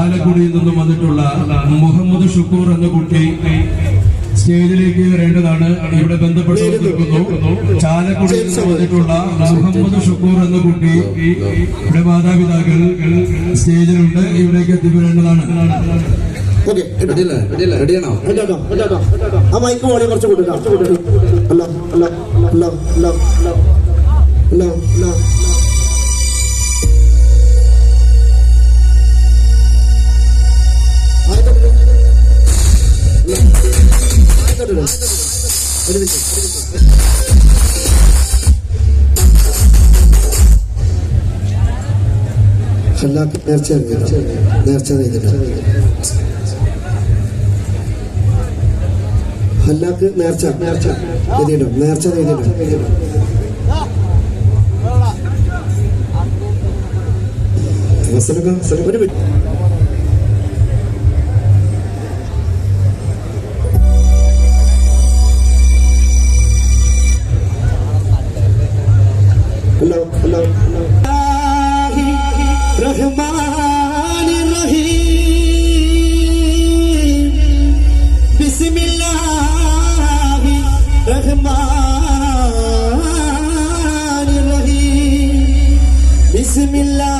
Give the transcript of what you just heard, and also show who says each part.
Speaker 1: ചാലക്കുടിയിൽ നിന്നും വന്നിട്ടുള്ള മുഹമ്മദ് ഷുക്കൂർ എന്ന കുട്ടി സ്റ്റേജിലേക്ക് വരേണ്ടതാണ്. ഇവിടെ ബന്ധപ്പെട്ട് നിൽക്കുന്നു ചാലക്കുടിയിൽ നിന്ന് വന്നിട്ടുള്ള മുഹമ്മദ് ഷുക്കൂർ എന്ന കുട്ടി ഇവിടെ മാതാപിതാക്കൾ സ്റ്റേജിലുണ്ട്. ഇവിടേക്ക് എത്തിപ്പെടേണ്ടതാണ്.
Speaker 2: ആ മൈക്ക് കുറച്ച് കൊടുക്കാം hello hello hello hello hello അല്ല. ഒരു മിനിറ്റ് ഹല്ലാക്ക് നേർച്ച നേർച്ച ഹല്ലാക്ക് നേർച്ച നേർച്ച എഴുതിയിടും നേർച്ച എഴുതിയിടും ഒരു minute look, look, look. Rahman Rahim Bismillah Rahman Rahim Bismillah